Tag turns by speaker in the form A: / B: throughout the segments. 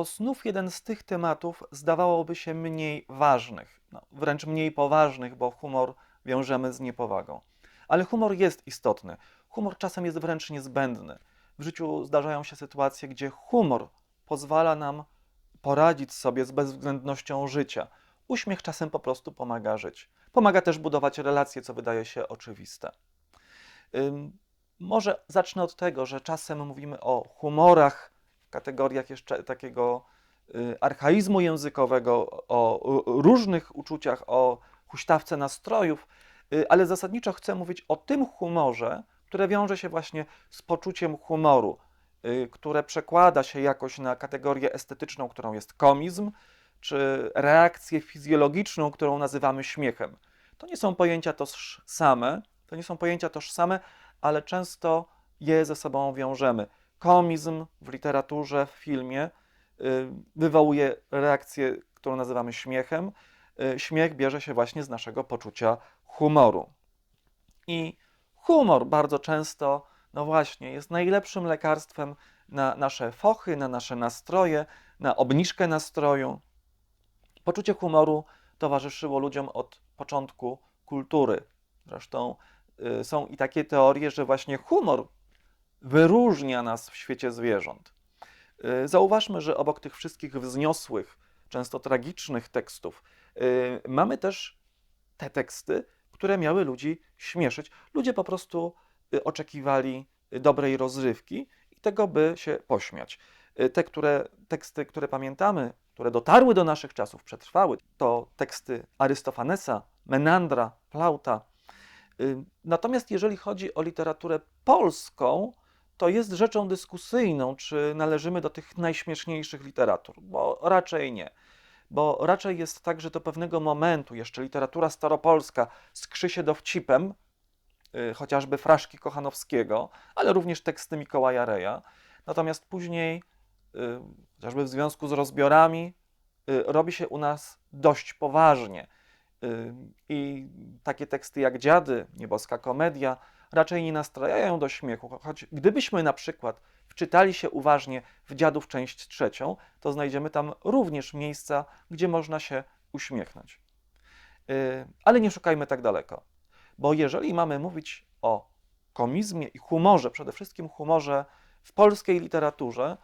A: to znów jeden z tych tematów zdawałoby się mniej ważnych, no, wręcz mniej poważnych, bo humor wiążemy z niepowagą. Ale humor jest istotny. Humor czasem jest wręcz niezbędny. W życiu zdarzają się sytuacje, gdzie humor pozwala nam poradzić sobie z bezwzględnością życia. Uśmiech czasem po prostu pomaga żyć. Pomaga też budować relacje, co wydaje się oczywiste. Ym, może zacznę od tego, że czasem mówimy o humorach, kategoriach jeszcze takiego y, archaizmu językowego, o różnych uczuciach, o huśtawce nastrojów, y, ale zasadniczo chcę mówić o tym humorze, które wiąże się właśnie z poczuciem humoru, y, które przekłada się jakoś na kategorię estetyczną, którą jest komizm, czy reakcję fizjologiczną, którą nazywamy śmiechem. To nie są pojęcia tożsame, to nie są pojęcia tożsame, ale często je ze sobą wiążemy. Komizm w literaturze, w filmie y, wywołuje reakcję, którą nazywamy śmiechem. Y, Śmiech bierze się właśnie z naszego poczucia humoru. I humor bardzo często, no właśnie, jest najlepszym lekarstwem na nasze fochy, na nasze nastroje, na obniżkę nastroju. Poczucie humoru towarzyszyło ludziom od początku kultury. Zresztą y, są i takie teorie, że właśnie humor wyróżnia nas w świecie zwierząt. Y, Zauważmy, że obok tych wszystkich wzniosłych, często tragicznych tekstów, y, mamy też te teksty, które miały ludzi śmieszyć. Ludzie po prostu y, oczekiwali dobrej rozrywki i tego, by się pośmiać. Te które, teksty, które pamiętamy, które dotarły do naszych czasów, przetrwały, to teksty Arystofanesa, Menandra, Plauta. Natomiast jeżeli chodzi o literaturę polską, to jest rzeczą dyskusyjną, czy należymy do tych najśmieszniejszych literatur, bo raczej nie. Bo raczej jest tak, że do pewnego momentu jeszcze literatura staropolska skrzy się dowcipem, y, chociażby fraszki Kochanowskiego, ale również teksty Mikołaja Reja. Natomiast później, y, chociażby w związku z rozbiorami, y, robi się u nas dość poważnie. I takie teksty jak Dziady, Nieboska Komedia raczej nie nastrajają do śmiechu. Choć gdybyśmy na przykład wczytali się uważnie w Dziadów część trzecią, to znajdziemy tam również miejsca, gdzie można się uśmiechnąć. Y, Ale nie szukajmy tak daleko, bo jeżeli mamy mówić o komizmie i humorze, przede wszystkim humorze w polskiej literaturze,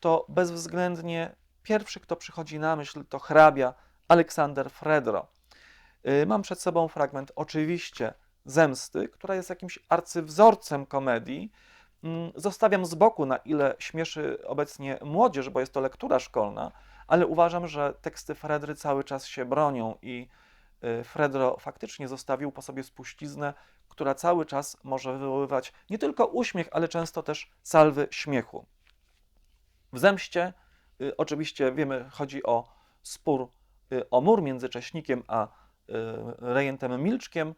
A: to bezwzględnie pierwszy, kto przychodzi na myśl, to hrabia Aleksander Fredro. Y, Mam przed sobą fragment oczywiście Zemsty, która jest jakimś arcywzorcem komedii. Mm, Zostawiam z boku, na ile śmieszy obecnie młodzież, bo jest to lektura szkolna, ale uważam, że teksty Fredry cały czas się bronią i y, Fredro faktycznie zostawił po sobie spuściznę, która cały czas może wywoływać nie tylko uśmiech, ale często też salwy śmiechu. W Zemście y, oczywiście wiemy, chodzi o spór y, o mur między Cześnikiem a rejentem Milczkiem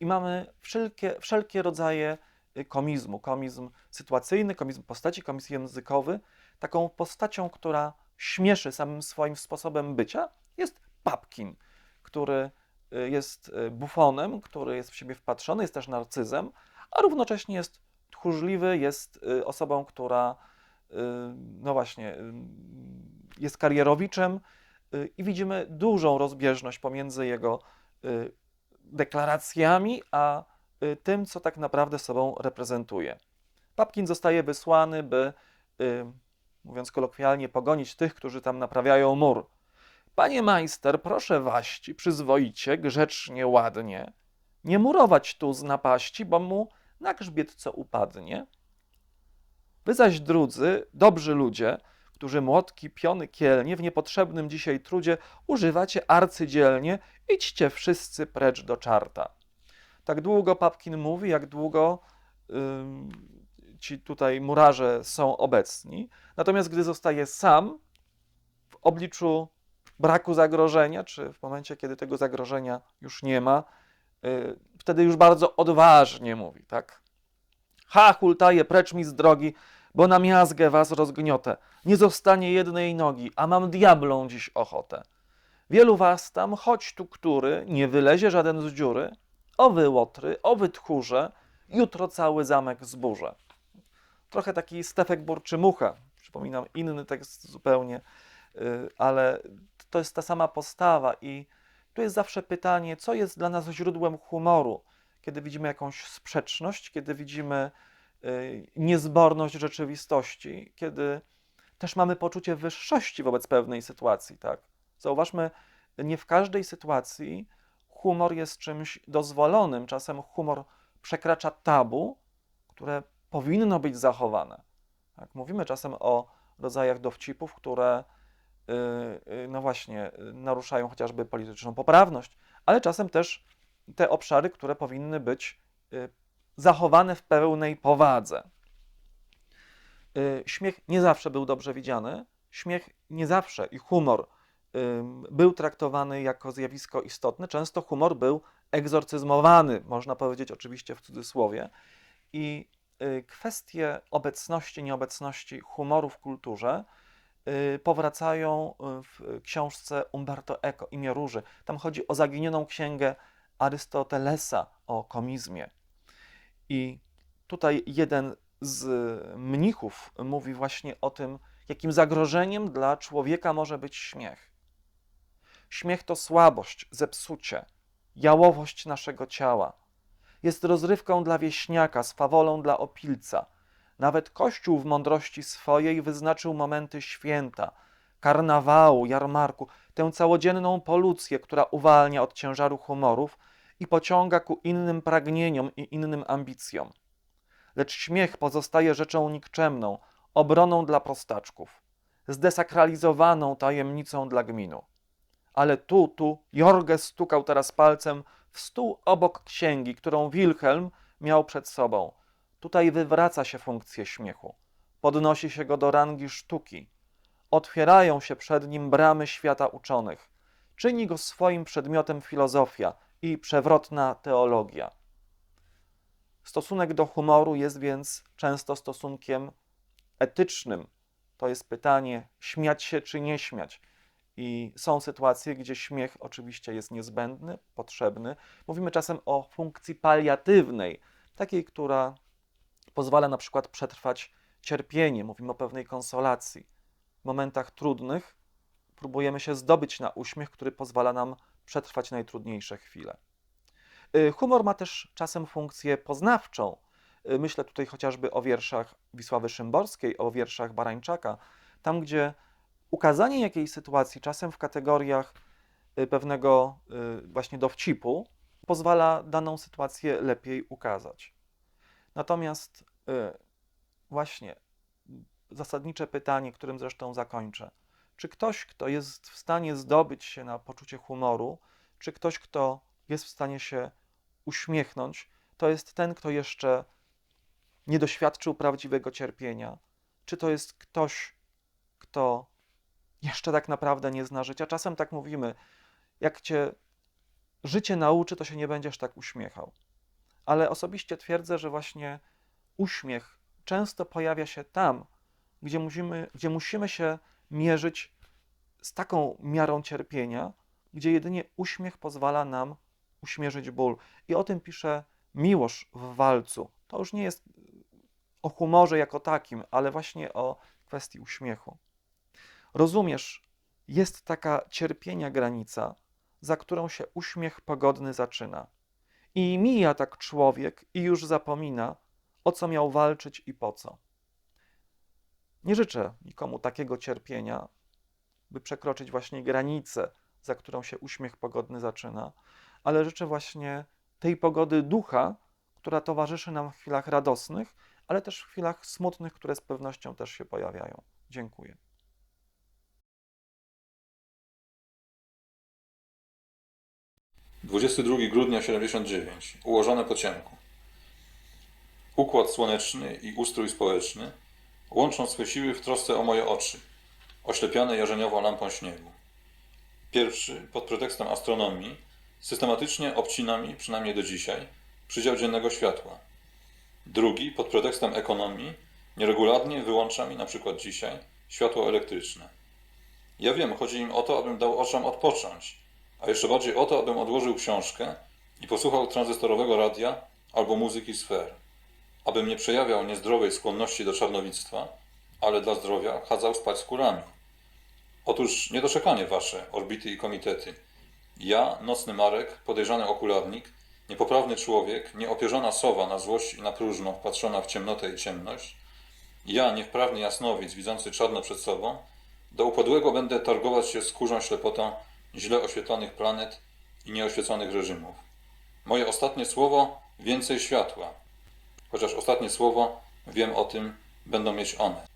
A: i mamy wszelkie, wszelkie rodzaje y, komizmu. Komizm sytuacyjny, komizm postaci, komizm językowy. Taką postacią, która śmieszy samym swoim sposobem bycia, jest Papkin, który y, jest y, bufonem, który jest w siebie wpatrzony, jest też narcyzem, a równocześnie jest tchórzliwy, jest y, osobą, która y, no właśnie, y, jest karierowiczem y, i widzimy dużą rozbieżność pomiędzy jego y, deklaracjami, a y, tym, co tak naprawdę sobą reprezentuje. Papkin zostaje wysłany, by, y, mówiąc kolokwialnie, pogonić tych, którzy tam naprawiają mur. Panie majster, proszę waści, przyzwoicie, grzecznie, ładnie, nie murować tu z napaści, bo mu na grzbiet co upadnie. Wy zaś drudzy, dobrzy ludzie, którzy młotki, piony, kielnie w niepotrzebnym dzisiaj trudzie używacie arcydzielnie, idźcie wszyscy precz do czarta. Tak długo Papkin mówi, jak długo ym, ci tutaj murarze są obecni. Natomiast gdy zostaje sam w obliczu braku zagrożenia, czy w momencie, kiedy tego zagrożenia już nie ma, y, wtedy już bardzo odważnie mówi, tak? Ha, hultaje, precz mi z drogi, bo na miazgę was rozgniotę. Nie zostanie jednej nogi, a mam diablą dziś ochotę. Wielu was tam, choć tu który, nie wylezie żaden z dziury. O wy łotry, o wy tchórze, jutro cały zamek zburzę. Trochę taki Stefek Burczymucha, przypominam inny tekst zupełnie, y, ale to jest ta sama postawa i tu jest zawsze pytanie, co jest dla nas źródłem humoru, kiedy widzimy jakąś sprzeczność, kiedy widzimy niezborność rzeczywistości, kiedy też mamy poczucie wyższości wobec pewnej sytuacji, tak? Zauważmy, nie w każdej sytuacji humor jest czymś dozwolonym. Czasem humor przekracza tabu, które powinno być zachowane. Tak? Mówimy czasem o rodzajach dowcipów, które yy, no właśnie naruszają chociażby polityczną poprawność, ale czasem też te obszary, które powinny być yy, zachowane w pełnej powadze. Yy, Śmiech nie zawsze był dobrze widziany. Śmiech nie zawsze i humor był traktowany jako zjawisko istotne. Często humor był egzorcyzmowany, można powiedzieć oczywiście w cudzysłowie. I y, kwestie obecności, nieobecności humoru w kulturze y, powracają y, w książce Umberto Eco, Imię Róży. Tam chodzi o zaginioną księgę Arystotelesa o komizmie. I tutaj jeden z mnichów mówi właśnie o tym, jakim zagrożeniem dla człowieka może być śmiech. Śmiech to słabość, zepsucie, jałowość naszego ciała. Jest rozrywką dla wieśniaka, swawolą dla opilca. Nawet Kościół w mądrości swojej wyznaczył momenty święta, karnawału, jarmarku, tę całodzienną polucję, która uwalnia od ciężaru humorów i pociąga ku innym pragnieniom i innym ambicjom. Lecz śmiech pozostaje rzeczą nikczemną, obroną dla prostaczków, zdesakralizowaną tajemnicą dla gminu. Ale tu, tu, Jorge stukał teraz palcem w stół obok księgi, którą Wilhelm miał przed sobą. Tutaj wywraca się funkcję śmiechu, podnosi się go do rangi sztuki. Otwierają się przed nim bramy świata uczonych. Czyni go swoim przedmiotem filozofia i przewrotna teologia. Stosunek do humoru jest więc często stosunkiem etycznym. To jest pytanie, śmiać się czy nie śmiać. I są sytuacje, gdzie śmiech oczywiście jest niezbędny, potrzebny. Mówimy czasem o funkcji paliatywnej, takiej, która pozwala na przykład przetrwać cierpienie. Mówimy o pewnej konsolacji. W momentach trudnych próbujemy się zdobyć na uśmiech, który pozwala nam przetrwać najtrudniejsze chwile. Y, Humor ma też czasem funkcję poznawczą. Y, Myślę tutaj chociażby o wierszach Wisławy Szymborskiej, o wierszach Barańczaka, tam gdzie ukazanie jakiejś sytuacji, czasem w kategoriach y, pewnego właśnie dowcipu, pozwala daną sytuację lepiej ukazać. Natomiast właśnie zasadnicze pytanie, którym zresztą zakończę. Czy ktoś, kto jest w stanie zdobyć się na poczucie humoru, czy ktoś, kto jest w stanie się uśmiechnąć, to jest ten, kto jeszcze nie doświadczył prawdziwego cierpienia? Czy to jest ktoś, kto jeszcze tak naprawdę nie zna życia? Czasem tak mówimy, jak cię życie nauczy, to się nie będziesz tak uśmiechał. Ale osobiście twierdzę, że właśnie uśmiech często pojawia się tam, gdzie musimy, gdzie musimy się mierzyć z taką miarą cierpienia, gdzie jedynie uśmiech pozwala nam uśmierzyć ból. I o tym pisze Miłosz w walcu. To już nie jest o humorze jako takim, ale właśnie o kwestii uśmiechu. Rozumiesz, jest taka cierpienia granica, za którą się uśmiech pogodny zaczyna. I mija tak człowiek i już zapomina, o co miał walczyć i po co. Nie życzę nikomu takiego cierpienia, by przekroczyć właśnie granicę, za którą się uśmiech pogodny zaczyna, ale życzę właśnie tej pogody ducha, która towarzyszy nam w chwilach radosnych, ale też w chwilach smutnych, które z pewnością też się pojawiają. Dziękuję.
B: 22 grudnia 79. Ułożone po ciemku. Układ słoneczny i ustrój społeczny łączą swe siły w trosce o moje oczy, oślepiane jarzeniową lampą śniegu. Pierwszy, pod pretekstem astronomii, systematycznie obcina mi, przynajmniej do dzisiaj, przydział dziennego światła. Drugi, pod pretekstem ekonomii, nieregularnie wyłącza mi, na przykład dzisiaj, światło elektryczne. Ja wiem, chodzi im o to, abym dał oczom odpocząć, a jeszcze bardziej o to, abym odłożył książkę i posłuchał tranzystorowego radia albo muzyki sfer, abym nie przejawiał niezdrowej skłonności do czarnowictwa, ale dla zdrowia chadzał spać z kurami. Otóż niedoczekanie wasze, orbity i komitety. Ja, nocny Marek, podejrzany okularnik, niepoprawny człowiek, nieopierzona sowa na złość i na próżno wpatrzona w ciemnotę i ciemność, ja, niewprawny jasnowic, widzący czarno przed sobą, do upadłego będę targować się z kurzą ślepotą źle oświetlonych planet i nieoświeconych reżimów. Moje ostatnie słowo więcej światła, chociaż ostatnie słowo, wiem o tym, będą mieć one.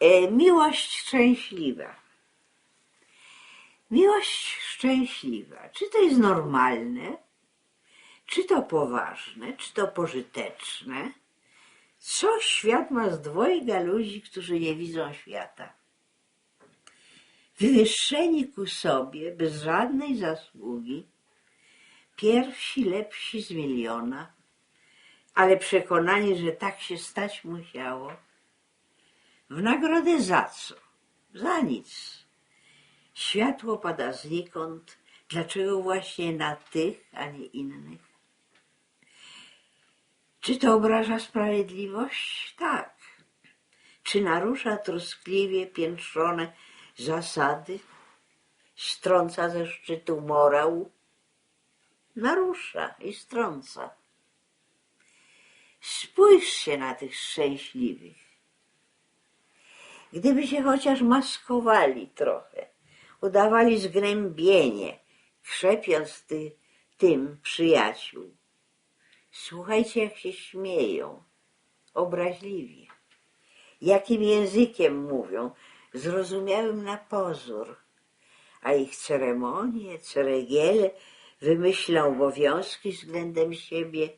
C: E, miłość szczęśliwa. Miłość szczęśliwa. Czy to jest normalne? Czy to poważne? Czy to pożyteczne? Co świat ma z dwojga ludzi, którzy nie widzą świata? Wywyższeni ku sobie, bez żadnej zasługi, pierwsi lepsi z miliona, ale przekonani, że tak się stać musiało, w nagrodę za co? Za nic. Światło pada znikąd. Dlaczego właśnie na tych, a nie innych? Czy to obraża sprawiedliwość? Tak. Czy narusza troskliwie piętrzone zasady? Strąca ze szczytu morał? Narusza i strąca. Spójrzcie na tych szczęśliwych. Gdyby się chociaż maskowali trochę, udawali zgnębienie, krzepiąc ty, tym przyjaciół. Słuchajcie, jak się śmieją, obraźliwie. Jakim językiem mówią, zrozumiałym na pozór. A ich ceremonie, ceregiele, wymyślą obowiązki względem siebie.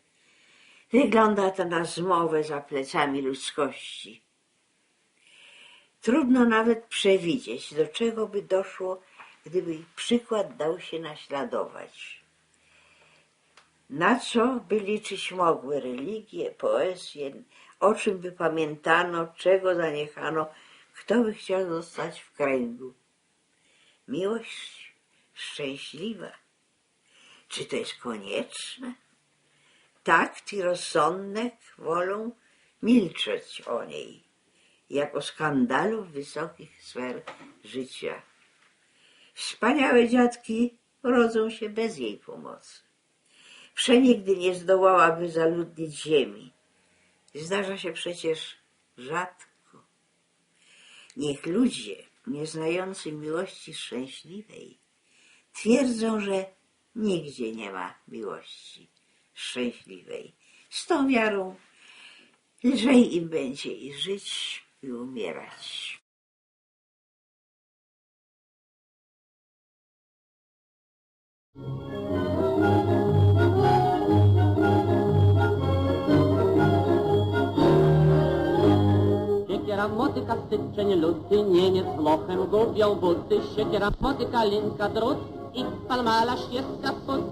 C: Wygląda to na zmowę za plecami ludzkości. Trudno nawet przewidzieć, do czego by doszło, gdyby ich przykład dał się naśladować. Na co by liczyć mogły religie, poezje, o czym by pamiętano, czego zaniechano, kto by chciał zostać w kręgu. Miłość szczęśliwa. Czy to jest konieczne? Takt i rozsądek wolą milczeć o niej jako skandalu wysokich sfer życia. Wspaniałe dziadki rodzą się bez jej pomocy. Przenigdy nie zdołałaby zaludnić ziemi. Zdarza się przecież rzadko. Niech ludzie, nieznający miłości szczęśliwej, twierdzą, że nigdzie nie ma miłości szczęśliwej. Z tą wiarą lżej im będzie i żyć, i umierać.
D: Siekiera, motyka, styczeń, luty, Niemiec lochem gubią buty. Siekiera, motyka, linka, drut i palmalarz jest kaput.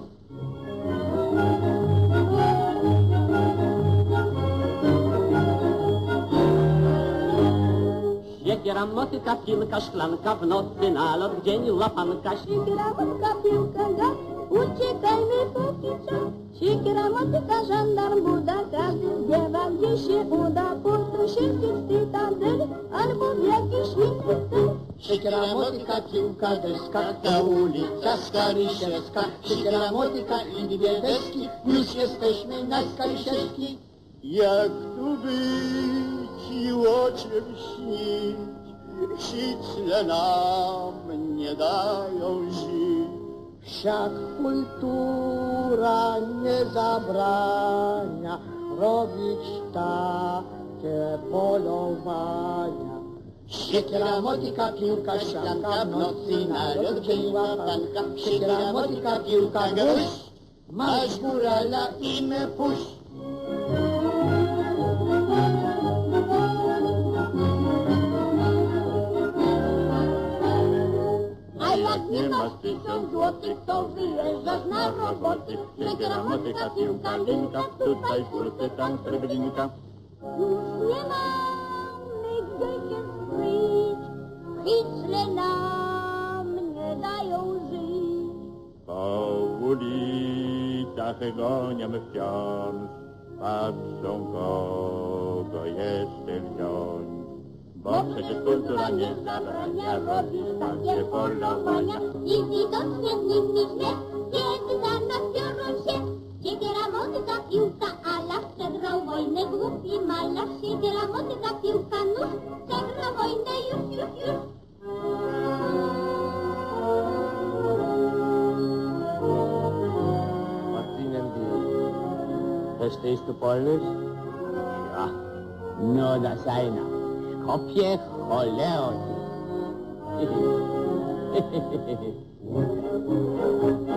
D: Siekiera, motyka, kilka, szklanka, w nocy nalot, w dzień łapanka.
E: Siekiera, motyka, piłka, gaz, uciekajmy póki czas. Siekiera, motyka, żandarm, buda, każdy zgniewa, gdzie się uda. Puszczą się w cytadyl, albo w jakiś inny cel.
F: Motyka, piłka, deska, ta ulica Skarysiewska. Siekiera, motyka i dwie deski, już jesteśmy na Skarysiewskiej. Jak tu być i o czym śnić, Sicle nam nie dają żyć. Wszak kultura nie zabrania robić takie polowania. Siekiera, motyka, piłka, ścianka, w nocy nalot, dzień łapanka. Siekiera, motyka, piłka, gość, masz górala i me
E: nie masz tysiąc złotych, to wyjeżdżasz na roboty. Siekiera, motyka, piłka, linka,
F: tutaj kurty, tam srebrninka.
E: Już nie mamy Hicle nam nie dają żyć.
F: Po ulicach gonią wciąż
G: patrzą kogo jeszcze wziąć. Bo przecież kultura nie zabrania robić takie polowania.
H: I widocznie z nich źle, kiedy za nas biorą się. Siekiera, motyka, piłka, ala przegrał wojnę głupi malarz. Siekiera, motyka, piłka,
G: Verstehst du Polnisch? Ja. nur das einer. Skopje choleroti.